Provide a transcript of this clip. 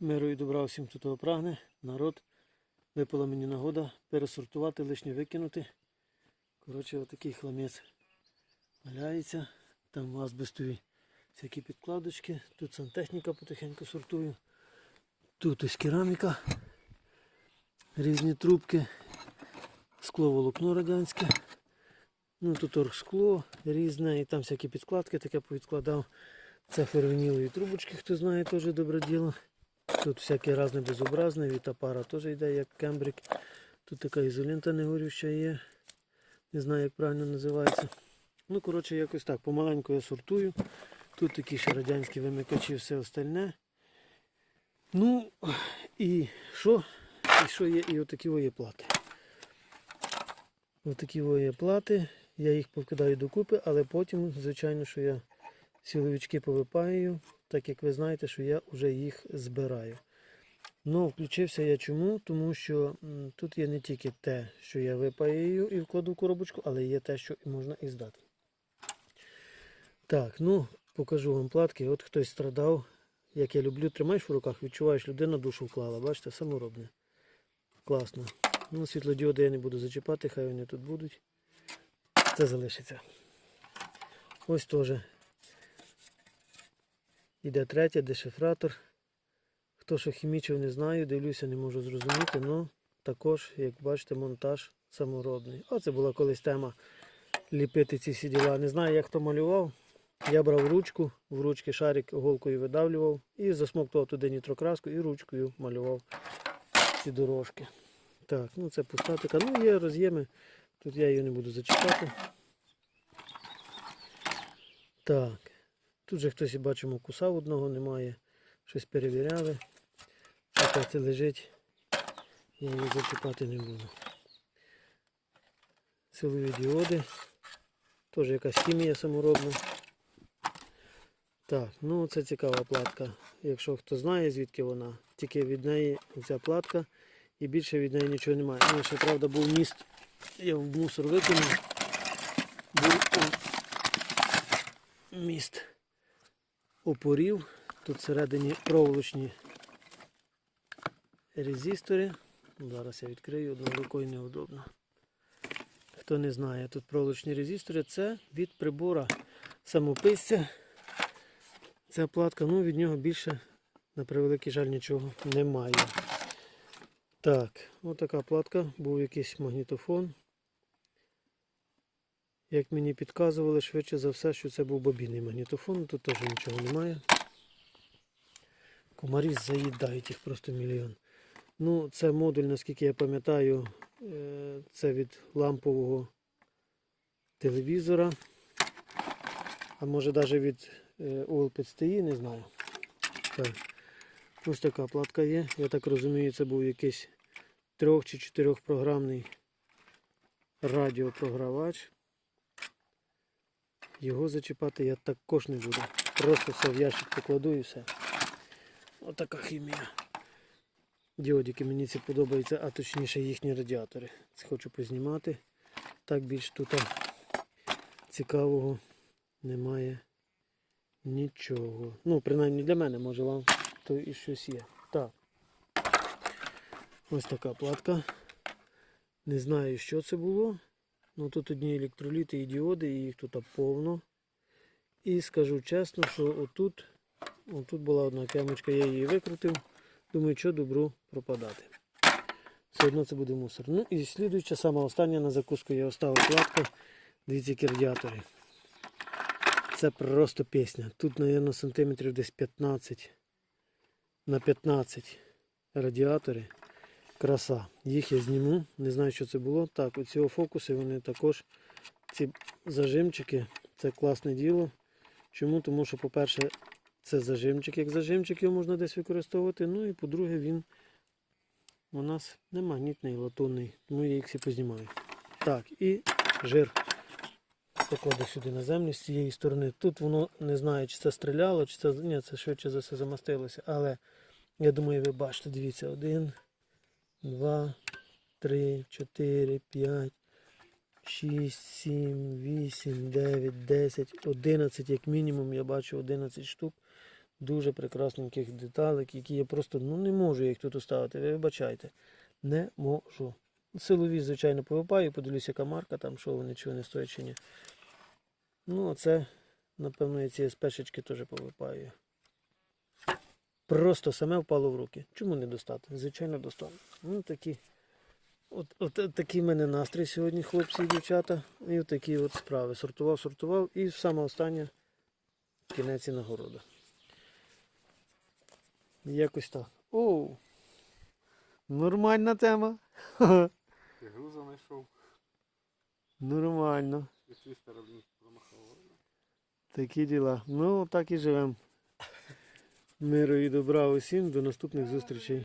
Миру і добра всім, хто того прагне. Народ. Випала мені нагода пересортувати, лишнє викинути. Коротше, отакий хламець валяється. Там азбестові всякі підкладочки. Тут сантехніка потихеньку сортую. Тут ось кераміка. Різні трубки. Скло волокно радянське. Ну тут оргскло різне і там всякі підкладки таке повідкладав. Це фервенілові трубочки, хто знає, теж добре діло. Тут всяке разне безобразне, вітапара теж йде, як кембрик. Тут така ізолента негорюща є. Не знаю, як правильно називається. Ну, коротше, якось так. Помаленьку я сортую. Тут такі ще радянські вимикачі, все остальне. Ну, і що? І що є? І отакі є плати. Отакі є плати. Я їх покидаю докупи, але потім, звичайно, що я силовички повипаю, так як ви знаєте, що я вже їх збираю. Ну, включився я чому? Тому що тут є не тільки те, що я випаю і вкладу в коробочку, але є те, що можна і здати. Так, ну, покажу вам платки. От хтось страдав. Як я люблю, тримаєш в руках, відчуваєш, людина душу вклала. Бачите, саморобне. Класно. Ну, світлодіоди я не буду зачіпати, хай вони тут будуть. Це залишиться. Ось теж Іде третя, дешифратор. Хто що хімічив, не знаю, дивлюся, не можу зрозуміти, але також, як бачите, монтаж саморобний. Оце була колись тема ліпити ці всі діла. Не знаю, як хто малював. Я брав ручку, в ручки шарик голкою видавлював і засмоктував туди нітрокраску і ручкою малював ці дорожки. Так, ну це пуста. Ну, є роз'єми. Тут я її не буду зачіпати. Так. Тут же хтось, бачимо, кусав одного, немає. Щось перевіряли. Така це лежить. Я її зачіпати не буду. Силові діоди. Теж якась хімія саморобна. Так, ну це цікава платка. Якщо хто знає, звідки вона, тільки від неї ця платка і більше від неї нічого немає. Ну, ще правда був міст. Я в мусор викинув. Був міст опорів. Тут всередині проволочні резистори. Зараз я відкрию, одною рукою неудобно. Хто не знає, тут проволочні резистори це від прибора самописця. Ця платка, ну від нього більше, на превеликий жаль, нічого немає. Так, отака платка, був якийсь магнітофон. Як мені підказували, швидше за все, що це був бобінний магнітофон, тут теж нічого немає. Комарі заїдають їх просто мільйон. Ну, це модуль, наскільки я пам'ятаю, е, це від лампового телевізора. А може навіть від УЛПЦТІ, не знаю. Ось така платка є. Я так розумію, це був якийсь трьох чи чотирьохпрограмний радіопрогравач. Його зачіпати я також не буду. Просто все в ящик покладу і все. Отака хімія. Діодики мені це подобається, а точніше їхні радіатори. Це хочу познімати. Так більш тут цікавого немає нічого. Ну, принаймні для мене, може вам то і щось є. Так. Ось така платка. Не знаю, що це було. Ну тут одні електроліти і діоди, і їх тут повно. І скажу чесно, що отут, отут була одна кемочка, я її викрутив. Думаю, що добру пропадати. Все одно це буде мусор. Ну і слідуюча, сама остання на закуску я оставив платку. Дивіться, які радіатори. Це просто пісня. Тут, мабуть, сантиметрів десь 15 на 15 радіатори. Краса. Їх я зніму. Не знаю, що це було. Так, оці фокуси, вони також, ці зажимчики, це класне діло. Чому? Тому що, по-перше, це зажимчик, як зажимчик його можна десь використовувати. Ну і по-друге, він у нас не магнітний, латунний, тому я їх всі познімаю. Так, і жир покладу сюди на землю з цієї сторони. Тут воно не знаю, чи це стріляло, чи це. Ні, це швидше за все замастилося. Але я думаю, ви бачите, дивіться, один. 2, 3, 4, 5, 6, 7, 8, 9, 10, 11, як мінімум, я бачу 11 штук. дуже прекрасненьких деталек, які я просто ну, не можу їх тут оставити. Ви вибачайте. Не можу. Силові, звичайно, повипаю, подивлюся, яка марка, там, що вони, чи вони стоять чи ні. Ну, а це, напевно, і ці спешечки теж повипаю. Просто саме впало в руки. Чому не достати? Звичайно, достану. Ну, такі. От, от, от такий в мене настрій сьогодні, хлопці і дівчата. І от такі от справи. Сортував, сортував. І саме останнє кінець і нагорода. Якось так. Оу! Нормальна тема. І груза знайшов. Нормально. І. Такі діла. Ну, так і живемо. Миру і добра усім. До наступних зустрічей.